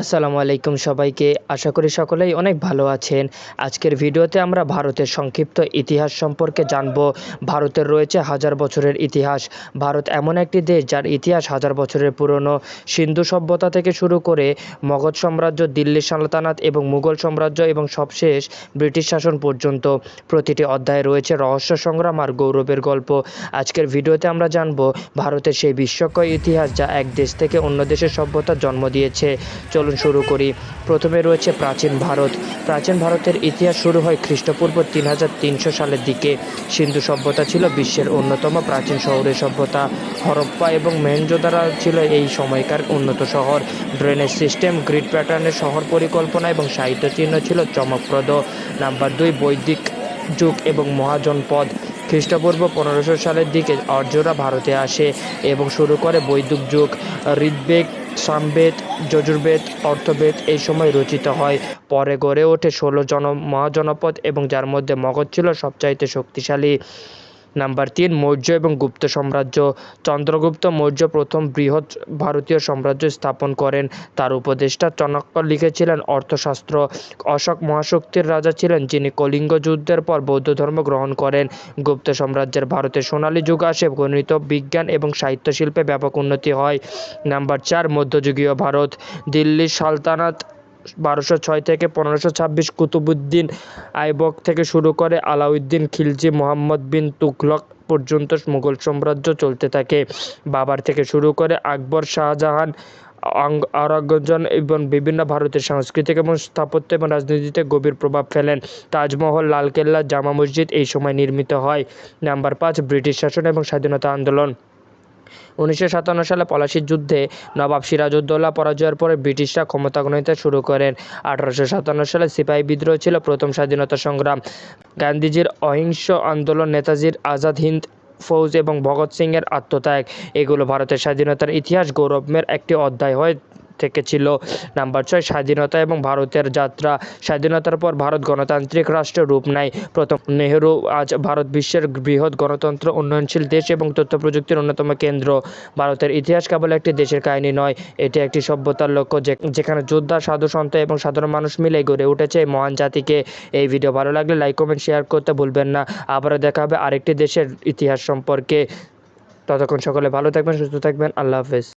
আসসালামু আলাইকুম সবাইকে। আশা করি সকলেই অনেক ভালো আছেন। আজকের ভিডিওতে আমরা ভারতের সংক্ষিপ্ত ইতিহাস সম্পর্কে জানব। ভারতের রয়েছে হাজার বছরের ইতিহাস। ভারত এমন একটি দেশ যার ইতিহাস হাজার বছরের পুরনো। সিন্ধু সভ্যতা থেকে শুরু করে মগধ সাম্রাজ্য দিল্লি সালতানাত এবং মুঘল সাম্রাজ্য এবং সবশেষ ব্রিটিশ শাসন পর্যন্ত। প্রতিটি অধ্যায়ে রয়েছে রহস্য সংগ্রাম আর গৌরবের গল্প। আজকের ভিডিওতে আমরা জানব ভারতের সেই বিস্ময়কর ইতিহাস যা এক দেশ থেকে অন্য দেশের সভ্যতার জন্ম দিয়েছে। চলুন শুরু করি। প্রথমে রয়েছে প্রাচীন ভারত। প্রাচীন ভারতের ইতিহাস শুরু হয় খ্রিস্টপূর্ব তিন হাজার তিনশো সালের দিকে। সিন্ধু সভ্যতা ছিল বিশ্বের অন্যতম প্রাচীন শহরের সভ্যতা। হরপ্পা এবং মেহেঞ্জোদারা ছিল এই সময়কার উন্নত শহর। ড্রেনেজ সিস্টেম, গ্রিড প্যাটার্নের শহর পরিকল্পনা এবং সাহিত্য চিহ্ন ছিল চমকপ্রদ। নাম্বার দুই, বৈদিক যুগ এবং মহাজনপদ খ্রিস্টপূর্ব পনেরোশো সালের দিকে আর্যরা ভারতে আসে এবং শুরু করে বৈদিক যুগ। ঋগ্বেদ সামবেদ, যজুর্বেদ, অর্থবেদ এই সময় রচিত হয়। পরে গড়ে ওঠে ষোলো জন মহাজনপদ এবং যার মধ্যে মগধ ছিল সবচাইতে শক্তিশালী। নাম্বার তিন, মৌর্য এবং গুপ্ত সাম্রাজ্য। চন্দ্রগুপ্ত মৌর্য প্রথম বৃহৎ ভারতীয় সাম্রাজ্য স্থাপন করেন। তার উপদেষ্টা চাণক্য লিখেছিলেন অর্থশাস্ত্র। অশোক মহাশক্তির রাজা ছিলেন যিনি কলিঙ্গ যুদ্ধের পর বৌদ্ধ ধর্ম গ্রহণ করেন। গুপ্ত সাম্রাজ্যের ভারতে সোনালী যুগ আসে, গণিত, বিজ্ঞান এবং সাহিত্য শিল্পে ব্যাপক উন্নতি হয়। নাম্বার চার, মধ্যযুগীয় ভারত। দিল্লি সালতানাত বারোশো ছয় থেকে পনেরোশো ছাব্বিশ কুতুবুদ্দিন আইবক থেকে শুরু করে আলাউদ্দিন খিলজি, মোহাম্মদ বিন তুঘলক পর্যন্ত মুঘল সাম্রাজ্য চলতে থাকে। বাবার থেকে শুরু করে আকবর শাহজাহান আং- আওরঙ্গজেব এবং বিভিন্ন ভারতের সাংস্কৃতিক এবং স্থাপত্য এবং রাজনীতিতে গভীর প্রভাব ফেলেন। তাজমহল, লালকেল্লা, জামা মসজিদ এই সময় নির্মিত হয়। নাম্বার পাঁচ, ব্রিটিশ শাসন এবং স্বাধীনতা আন্দোলন। উনিশশো সাতান্ন সালে পলাশির যুদ্ধে নবাব সিরাজউদ্দৌলা পরাজয়ের পরে ব্রিটিশরা ক্ষমতা গ্রহণিতে শুরু করেন। আঠারোশো সাতান্ন সালে সিপাহী বিদ্রোহ ছিল প্রথম স্বাধীনতা সংগ্রাম। গান্ধীজির অহিংস আন্দোলন নেতাজির আজাদ হিন্দ ফৌজ এবং ভগৎ সিংয়ের আত্মত্যাগ। এগুলো ভারতের স্বাধীনতার ইতিহাস গৌরবের একটি অধ্যায় হয়ে থেকে ছিল। নাম্বার ছয়, স্বাধীনতা এবং ভারতের যাত্রা। স্বাধীনতার পর ভারত গণতান্ত্রিক রাষ্ট্রের রূপ নেয় প্রথম নেহেরু আজ ভারত বিশ্বের বৃহৎ গণতন্ত্র উন্নয়নশীল দেশ এবং তথ্য প্রযুক্তির অন্যতম কেন্দ্র। ভারতের ইতিহাস কেবল একটি দেশের কাহিনী নয়, এটি একটি সভ্যতার লক্ষ্য যেখানে যোদ্ধা, সাধু, সন্ত এবং সাধারণ মানুষ মিলে গড়ে উঠেছে এই মহান জাতিকে। এই ভিডিও ভালো লাগলে লাইক, কমেন্ট, শেয়ার করতে ভুলবেন না। আবারও দেখা হবে আরেকটি দেশের ইতিহাস সম্পর্কে। ততক্ষণ সকলে ভালো থাকবেন, সুস্থ থাকবেন। আল্লাহ হাফেজ।